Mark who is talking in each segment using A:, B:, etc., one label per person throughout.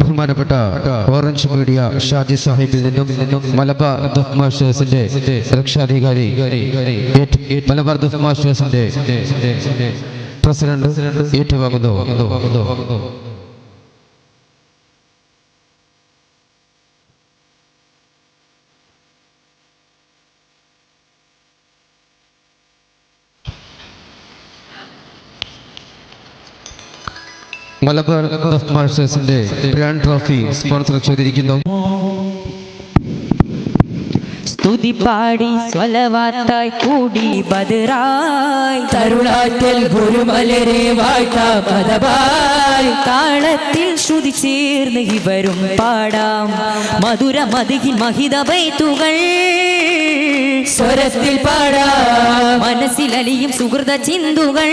A: ബഹുമാനപ്പെട്ട orange media Shaji സാഹിബിൽ നിന്നും മലബാർ മാസ്റ്റേഴ്സിന്റെ രക്ഷാധികാരി മലബാർ മാസ്റ്റേഴ്സിന്റെ പ്രസിഡന്റ് ഏറ്റുവാങ്ങുന്നു. മലബാർ മാസ്റ്റേഴ്സിന്റെ ഗ്രാൻഡ് ട്രോഫി സ്പോൺസർ ചെയ്തിരിക്കുന്നു.
B: സ്തുതി പാടി സ്വലവാത്തായി കൂടി ബദറായി.
C: തരുണാറ്റൽ ഗുരുമലരെ വാഴ്ത്തായി
B: താളത്തിൽ ശ്രുതി ചേർന്ന് ഇവരും പാടാം. മധുര മധുകി മഹിത വൈത്തുകൾ
C: സ്വരത്തിൽ പാടാം.
B: മനസ്സിലലിയും സുഹൃത ചിന്തുകൾ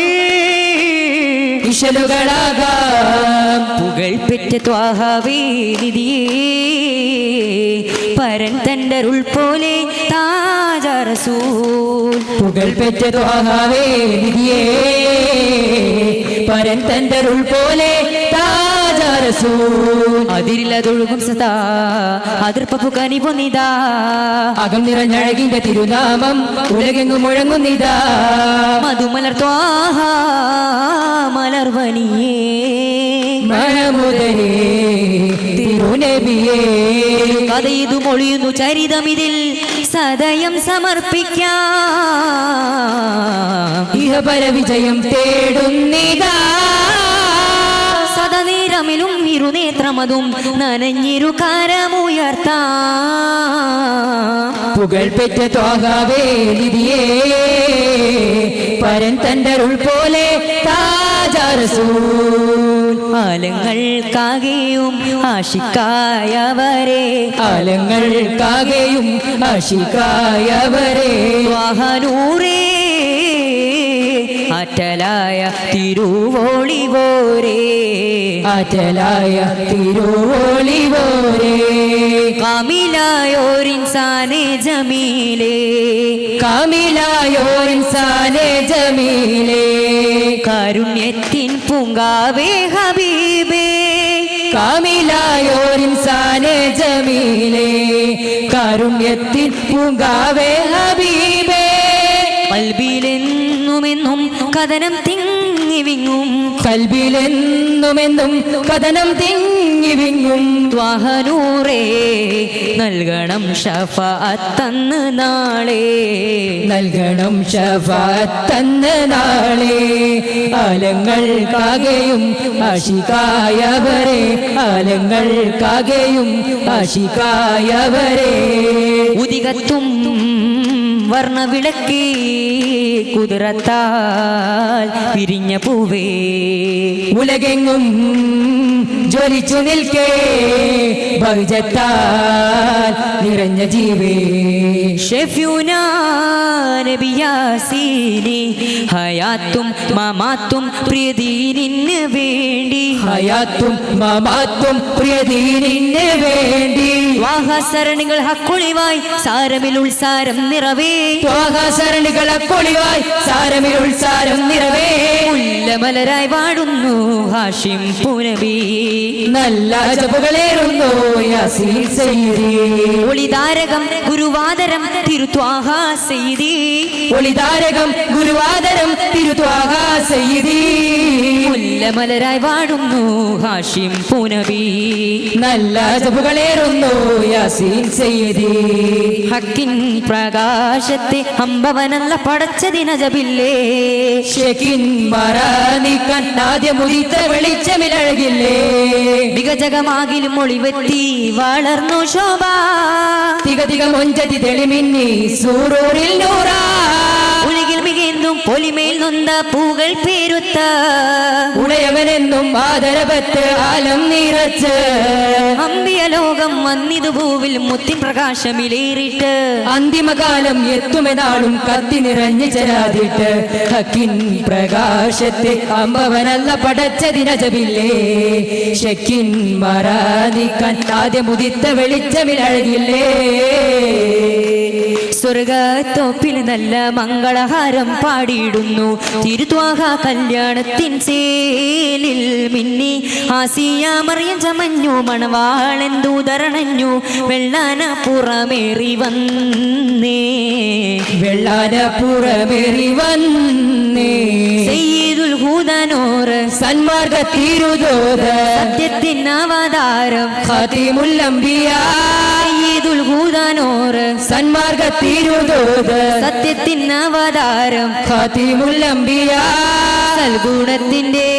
C: ഇശലുകളാകാം
B: പുകൾ പെറ്റ ത്വാഹവേ നിധിയേ പരൻ തന്റെ ഉൾപോലെ താജറസൂൽ
C: പുകൾ പെറ്റ ത്വാഹാവേ നിധിയേ പരൻ തന്റെ പോലെ താജാരസൂൽ
B: അതിരിലതൊഴുകും സദാ. അതിർപ്പു കനി പൊന്നിതാ.
C: അകം നിറഞ്ഞഴകിന്റെ തിരുനാമം ഉലകെങ്ങും മുഴങ്ങുന്നിതാ
B: മധുമലർ ത്വാഹ മലർവനിയേ
C: മണമുതരേ തിരുനബിയേ
B: കഥയിതു മൊഴിയുന്നു ചരിതമിതിൽ. സദയം സമർപ്പിക്കാം.
C: ഇഹപര വിജയം തേടുന്നിതാ
B: സദനേരമിലും ഇരുനേത്രമതും നനഞ്ഞിരു കരമുയർത്താ.
C: പുകൾ പെറ്റ തോകാവേ നിധിയേ പരൻ തണ്ടരുൾ പോലെ
B: ആലങ്ങൾക്കാകെയും ആശിക്കായവരെ
C: ആലങ്ങൾക്കാകെയും ആശിക്കായവരെ
B: വാഹനൂറേ അറ്റലായ തിരുവോളിവോരേ.
C: ആറ്റലായ തിരുവോളിവോരേ.
B: കാമിലായോരിൻസാനെ ജമീലേ.
C: കാമിലായോരിൻസാനെ ജമീലേ.
B: കാരുണ്യത്തിൻ പൂങ്കാവേ ഹബീബേ.
C: കാമിലായോരിൻസാനെ ജമീലേ. കാരുണ്യത്തിൻ പൂങ്കാവേ ഹബീബേ.
B: കൽബിലെന്നുമെന്നും കഥനം തിങ്ങിവിങ്ങും.
C: കൽബിലെന്നുമെന്നും കഥനം തിങ്ങിവിങ്ങും.
B: ത്വാഹനൂറേ നൽകണം ഷഫഅത്തന്ന് നാളെ.
C: നൽകണം ഷഫാത്തന്ന നാളെ. ആലങ്ങൾ ആലങ്ങൾക്കാകെയും ആശിക്കായവരെ കാകയും ആശിക്കായവരെ.
B: ഉദികത്തും വർണവിളക്കേ കുതിരത്താൽ പിരിഞ്ഞ പൂവേ.
C: ഉലകെങ്ങും ജ്വലിച്ചു നിൽക്കേ ഭവിജത്താൽ നിറഞ്ഞ ജീവേ.
B: ഷെഫ്യൂനാ നബിയാസീനി ഹയാത്തും മമാത്തും പ്രിയദീനിന് വേണ്ടി.
C: ഹയാത്തും മമാത്തും പ്രിയദീനിന് വേണ്ടി.
B: വാഹസരണികൾ ഹക്കുളിവായി സാരമിൽ ഉൾസാരം നിറവേ.
C: വാഹസരണികൾ ഹക്കുളിവായി സാരമിൽ ഉൾസാരം നിറവേ.
B: മുല്ലമലരായി വാടുന്നു ഹാഷിം പുനബി
C: നല്ല ജപുകളേറുന്നു യാസീൻ സയ്യിദി.
B: ഒളിതാരകം ഗുരുവാദരം തിരുത്വാഹ സെയ്തി
C: ഒളിതാരകം ഗുരുവാദരം തിരുത്വാഹ സയ്യിദി.
B: മുല്ലമലരായി വാടുന്നു ഹാഷിം പുനബി.
C: നല്ല ജപുകളേറുന്നു യാസീൻ
B: ഹക്കിൻ പ്രകാശത്തെ അമ്പവനല്ല പടച്ച
C: ഷെക്കിൻ മറാനിക്കാൻ ആദ്യം ഉദിത്ത വെളിച്ചമിലഴകില്ലേ.
B: മികജകമാകിലും ഒളിവെത്തി വളർന്നു ശോഭ.
C: തികതിക മൊഞ്ചതി തെളിമിന്നി സൂറൂരിൽ നൂറാ.
B: പൊലിമേൽ നൊന്ത പൂകൾ പേരുത്ത
C: ഉടയവനെന്നും ആദരപത്ത് ആലം നിറച്ച്
B: അമ്പിയ ലോകം വന്നിതു പൂവിൽ മുത്തിൻ പ്രകാശമിലേറിട്ട്.
C: അന്തിമകാലം എത്തുമെന്നാളും കത്തി നിറഞ്ഞു ചരാതിട്ട്. ഹക്കിൻ പ്രകാശത്തെ അമ്പവനല്ല പടച്ചതിനജബില്ലേ ഷെക്കിൻ മറാനിക്കാൻ ആദ്യം ഉദിത്ത വെളിച്ചമിലഴകില്ലേ
B: സ്വർഗത്തോപ്പിൽ നല്ല മംഗളഹാരം പാടിയിടുന്നു. തിരുത്വാഹ കല്യാണത്തിൻ സേലിൽ മിന്നി. ആസിയ മറിയം ചമഞ്ഞു മണവാളെന്തൂതരണഞ്ഞു വെള്ളാന പുറമേറി വന്നേ.
C: വെള്ളാന പുറമേറി വന്നേ.
B: സെയ്തുൽ ഹൂദനോറ്.
C: സന്മാർഗ തിരുദോത.
B: സത്യത്തിൻ അവതാരം
C: ഖാതിമുല്ലംബിയ
B: സെയ്തുൽ ഹൂദനോറ്.
C: സന്മാർഗ തിരുദോത.
B: സത്യത്തിൻ അവതാരം
C: ഖാതിമുല്ലംബിയ
B: സൽഗുണത്തിന്റെ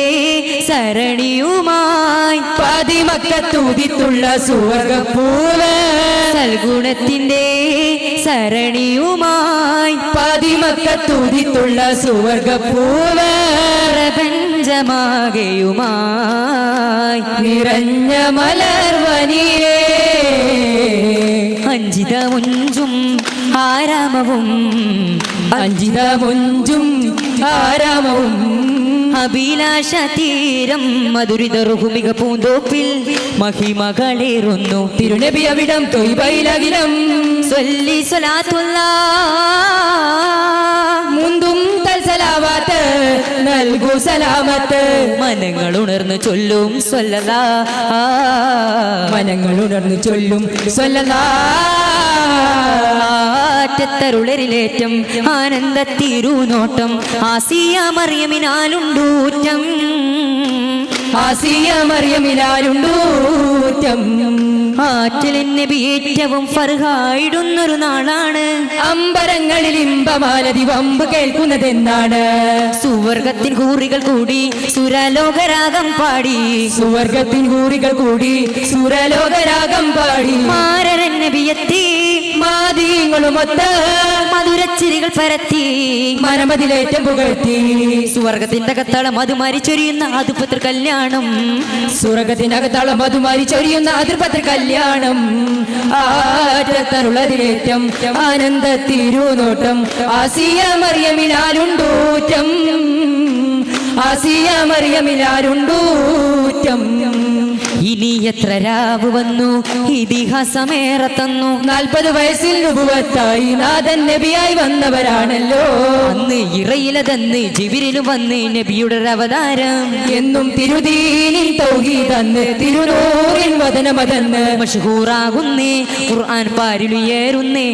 B: സരണിയുമായി
C: പതിമക്കത്തൂതിത്തുള്ള സുവർഗപ്പൂവ്
B: സൽഗുണത്തിന്റെ സരണിയുമായി
C: പതിമക്കത്തൂതിത്തുള്ള സുവർഗപ്പൂവ്
B: പ്രപഞ്ചമാകയുമായി
C: നിറഞ്ഞ മലർവനിയേ
B: അഞ്ചിതമുഞ്ചും ആരാമവും
C: അഞ്ചിത മുഞ്ചും ആരാമവും
B: അഭിലാഷ തീരം മധുരിതറുഹുമിക പൂന്തോപ്പിൽ മഹിമകളേറുന്നു.
C: തിരുനബി അവിടം തൊയ്ബൈലകിലം.
B: സ്വല്ലി സ്വലാത്തുള്ള
C: മുന്തും തൽസലാവാത്ത് നൽകൂ സലാമത്ത്.
B: മനങ്ങൾ ഉണർന്നു ചൊല്ലും സ്വല്ലതാ
C: മനങ്ങൾ ഉണർന്നു ചൊല്ലും സ്വല്ലല്ലാ.
B: ആറ്റത്തരുളരിലേറ്റം ആനന്ദ തിരുനോട്ടം ആസിയ മറിയമിനാലുണ്ടൂറ്റം
C: ആസിയ
B: ഏറ്റവും ഫർഹായിടുന്നൊരു നാളാണ്.
C: അമ്പരങ്ങളിൽ ഇമ്പമാലതി വമ്പ് കേൾക്കുന്നത് എന്താണ്
B: സുവർഗത്തിൻ കൂറികൾ കൂടി സുരലോകരാഗം പാടി.
C: സുവർഗത്തിൻ കൂറികൾ കൂടി സുരലോകരാഗം പാടി.
B: മാരരൻ നബിയെത്തി.
C: മാതീങ്ങളുമൊത്ത്
B: മധുരച്ചിരികൾ പരത്തി
C: മരമതിലേറ്റം പുകഴ്ത്തി.
B: സുവർഗത്തിന്റെ അകത്താളം അത് ചൊരിയുന്ന അതുപുത്ര കല്യാണം.
C: സുറകത്തിനകത്തളം മധുമാരി ചൊരിയുന്ന അതിർപത്ര കല്യാണം. ആറ്റത്തരുളതിലേറ്റം ആനന്ദ തിരുനോട്ടം ആസിയ മറിയമിലാരുണ്ടൂറ്റം. ആസിയ മറിയമിലാരുണ്ടൂറ്റം.
B: ഇനി എത്ര രാവ് വന്നു ഇതിഹാസമേറെ തന്നു.
C: നാൽപ്പത് വയസ്സിൽ നുപുവത്തായി. നാഥൻ നബിയായി വന്നവരാണല്ലോ.
B: അന്ന് ഇറയിലതെന്ന് ജിബിരിലും വന്ന് നബിയുടെ അവതാരം.
C: എന്നും തിരുതീനിൻ തന്ന് തിരുനൂറിൻ വതനമതെന്ന്
B: മഷൂറാകുന്നേ ഖുർആൻ പാരിലുയേറുന്നേ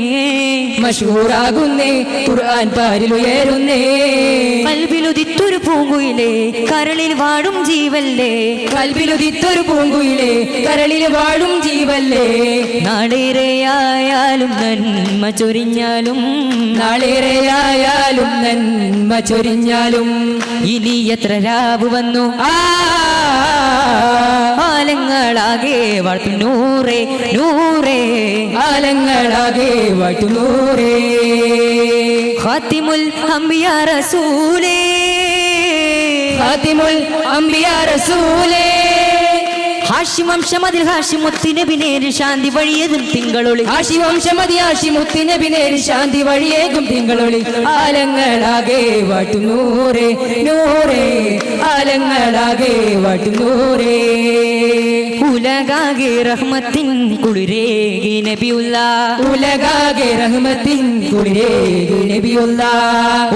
C: മഷൂറാകുന്നേ ഖുർആൻ പാരിലുയരുന്നേ
B: കൽബിലുദിത്തൊരു പൂങ്കുയിലേ കരളിൽ വാടും ജീവല്ലേ.
C: കൽബിലുദിത്തൊരു പൂങ്കുയിലേ കരളിൽ വാഴും ജീവല്ലേ?
B: നാളേറെയായാലും നന്മ ചൊരിഞ്ഞാലും
C: നാളേറെയായാലും നന്മ ചൊരിഞ്ഞാലും
B: ഇനി എത്ര രാവ് വന്നു?
C: ആ
B: ആലങ്ങളാകെ വാഴ്ത്തും നൂറേ നൂറേ.
C: ആലങ്ങളാകെ വട്ടുനൂറേ
B: ഖാത്തിമുൽ അംബിയ റസൂലേ.
C: ഫാത്തിമുൽ അംബിയ റസൂലേ.
B: ഹാഷിം വംശം അതിൽ ഹാഷിം മുത്തിനബിനേര് ശാന്തി വഴിയതും തിങ്കളൊളി.
C: ഹാഷിവംശമതി ഹാഷിമുത്തിന് പിന്നേര് ശാന്തി വഴിയേകും തിങ്കളൊളി. ആലങ്ങളാകെ വട്ടുനൂറേ നൂറേ ആലങ്ങളാകെ വട്ടുനൂറേ.
B: ഉലകാകെ റഹ്മത്തിൻ കുളിരേകി നബിയുള്ള
C: ഉലകാകെ റഹ്മത്തിൻ കുളിരേകി നബിയുള്ള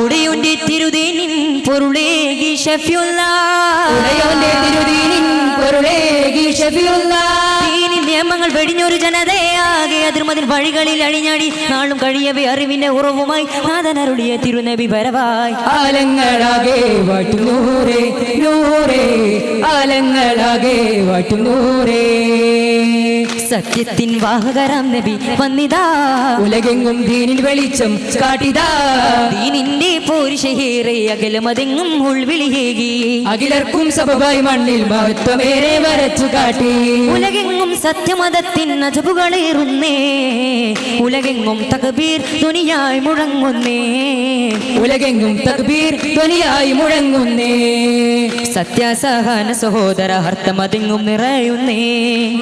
B: ഉടയുണ്ടി തിരുദീനിൻ പൊരുളേകി ഷഫിയുള്ള
C: ഉടയുണ്ടി തിരുദീനിൻ പൊരുളേകി ഷഫിയുള്ള
B: ദീനി നിയമങ്ങൾ വെടിഞ്ഞൊരു ജനതയാകെ അതിർമതിൽ വഴികളിൽ അഴിഞ്ഞാടി നാളും കഴിയവേ അറിവിന്റെ ഉറവുമായി നാഥനരുടിയ തിരുനബി വരവായി.
C: ആലങ്ങളാകെ വട്ടുനൂറേ നൂറേ ആലങ്ങളാകെ വട്ടുനൂറേ.
B: സത്യത്തിൻ വാഹകരാം നബി വന്നിതാ.
C: ഉലകെങ്ങും ദീനിൽ വെളിച്ചം കാട്ടിതാ.
B: ദീനിന്റെ പോരുഷേറെ അകലമതെങ്ങും ഉൾവിളിയേകി
C: അഖിലർക്കും സബബായി മണ്ണിൽ മഹത്വമേറെ വരച്ചു കാട്ടി.
B: ഉലകെങ്ങും സത്യമതത്തിൻ നജബുകളേറുന്നേ ഉലകെങ്ങും തകബീർ ധ്വനിയായി മുഴങ്ങുന്നേ.
C: ഉലകെങ്ങും തകബീർ ധ്വനിയായി മുഴങ്ങുന്നേ.
B: സത്യാസഹന സഹോദര ഹർത്തമതെങ്ങും നിറയുന്നേ.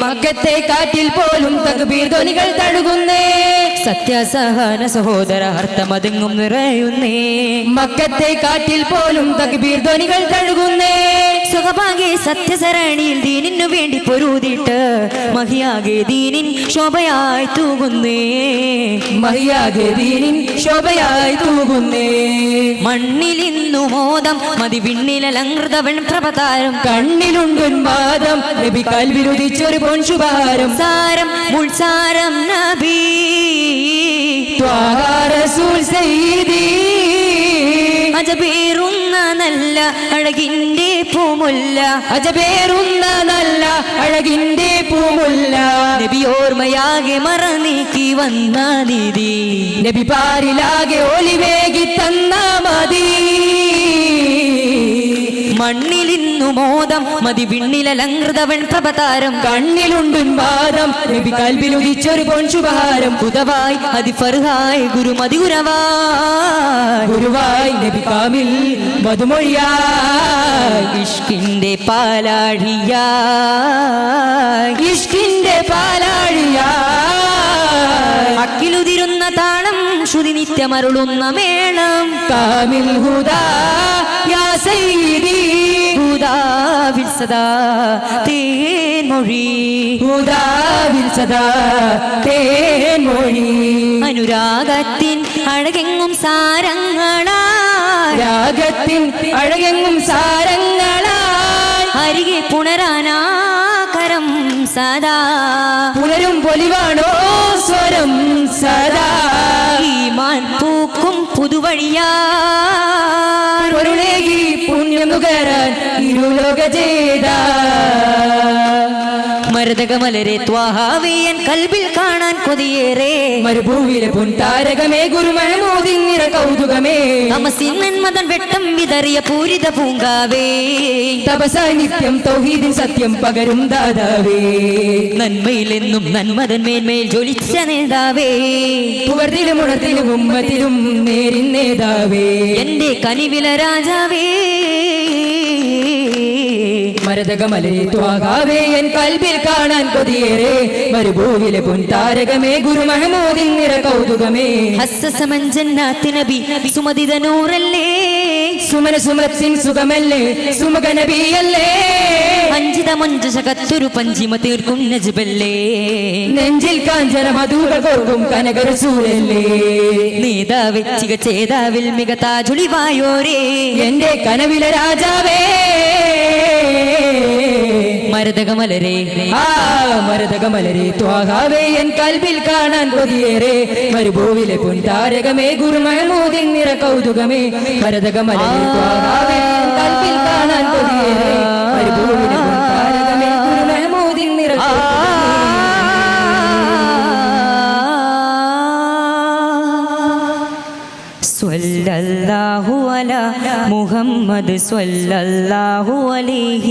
C: മക്കത്തെ പോലും തകുബീർ ധ്വനികൾ തഴുകുന്നേ.
B: സത്യസഹന സഹോദര അർത്ഥമതെങ്ങും നിറയുന്നേ.
C: മക്കത്തെ കാറ്റിൽ പോലും തകബീർ ധ്വനികൾ തഴുകുന്നേ
B: സുഖഭാഗ്യ സത്യസരണിയിൽ ദീനിനു വേണ്ടി പൊരുതിട്ട് മഹിയാകെ ദീനിൻ ശോഭയായി തൂകുന്നേ.
C: മഹിയാകെ ദീനിൻ ശോഭയായി തൂകുന്നേ.
B: മണ്ണിലിന്നു മോദം മതി വിണ്ണിലലങ്കൃതവൻ പ്രഭതാരം.
C: കണ്ണിലുണ്ടുന്മാദം നബി കൽവിരുദിച്ചൊരു പൊൻശുഭാരം.
B: സാരം മുൾസാരം നബി. അജബേറുന്ന നല്ല അഴകിന്റെ പൂമുല്ല.
C: അജബേറുന്ന നല്ല അഴകിന്റെ പൂമുല്ല.
B: നബിയോർമ്മയാകെ മറനീക്കി വന്ന നിധി.
C: നബി പാരിലാകെ ഒലിവേകി തന്ന മതി.
B: മണ്ണിലിന്നു മോദം. മതി വിണ്ണിലലങ്കൃതവൻ പ്രഭതാരം.
C: കണ്ണിലുണ്ടുന്മാദം നബി കൽവിലുദിച്ചൊരു പൊൻശുഭാരം
B: അതി ഫർഹായ് ഗുരു മതി
C: ഗുരുവായി. നബി കാമിൽ മധുമൊഴിയായി.
B: ഇഷ്കിന്റെ പാലാഴിയാ
C: ഇഷ്കിന്റെ പാലാഴിയായി.
B: അക്കിലുതിരുന്ന താളം ശ്രുതി നിത്യമരുളുന്ന മേളം.
C: കാമിൽ ഹുദാ യാ
B: ഹുദാവിൽ സദാ തേൻമൊഴി
C: ഹുദാവിൽ സദാ തേൻമൊഴി
B: അനുരാഗത്തിൻ അഴകെങ്ങും സാരങ്ങളാ
C: രാഗത്തിൻ അഴകെങ്ങും സാരങ്ങളാ
B: അരികെ പുണരാനാകരം സദാ.
C: പുലരും പൊലിവാണോ? സ്വരം സദാ
B: ഈമാൻ പൂക്കും പുതുവഴിയാ.
C: പൊരുളേകി പുണ്യം നുകരാൻ ഇരുലോക ചെയ്ത
B: മരതകമലരെ ത്വാഹാവേയൻ കൽബിൽ കാണാൻ കൊതിയേറെ.
C: മരുഭൂവിലെ പൊൻതാരകമേ ഗുരു മഹമൂദിൻ നിറ കൗതുകമേ
B: തമസിൻ മതൻ വെട്ടം വിതറിയ പൂരിത പൂങ്കാവേ.
C: തപസായി നിത്യം തൗഹീദിൻ സത്യം പകരും ദാതാവേ.
B: നന്മയിലെന്നും നന്മതൻ മേന്മയിൽ ജ്വലിച്ച നേതാവേ.
C: പുവർത്തിലും ഉണർത്തിലും ഉമ്മത്തിലും നേരിൻ നേതാവേ.
B: എന്റെ കനിവില രാജാവേ.
C: മരതകമലരെ ത്വാകാവേ എൻ കൽബിൽ കാണാൻ കൊതിയേറെ. മരുഭൂവിലെ പുൻതാരകമേ ഗുരു മഹമൂദിൻ നിറ കൗതുകമേ
B: ഹസ്സമഞ്ജന്നാത്ത് നബി സുമതിത നൂറല്ലേ
C: സുമന സുമത്സിൻ സുഖമല്ലേ? സുമുഖ നബിയല്ലേ
B: അഞ്ചിത മഞ്ചകത്തൊരു പഞ്ചിമ തീർക്കും നജ്ബല്ലേ?
C: നെഞ്ചിൽ കാഞ്ചന മധുകൾ കോർക്കും കനകരസൂലല്ലേ
B: നേതാവെ ചിക ചേതാവിൽ മികതാ ജുളിവായോരേ
C: എന്റെ കനവിലെ രാജാവേ.
B: മരതകമലരെ.
C: ആ മരതകമലരെ. ത്വാഹാവേ എൻ കൽബിൽ കാണാൻ കൊതിയേറെ. മരുഭൂവിലെ പുൻതാരകമേ ഗുരു മഹമൂദിൻ നിറ കൗതുകമേ. മരതകമലരെ ത്വാഹാവേ എൻ കൽബിൽ കാണാൻ കൊതിയേറെ. മരുഭൂവിലെ പൊൻതാരകമേ ഗുരു മഹമൂദിൻ നിറ
B: സ്വല്ലല്ലാഹു അലാ മുഹമ്മദ് അലൈഹി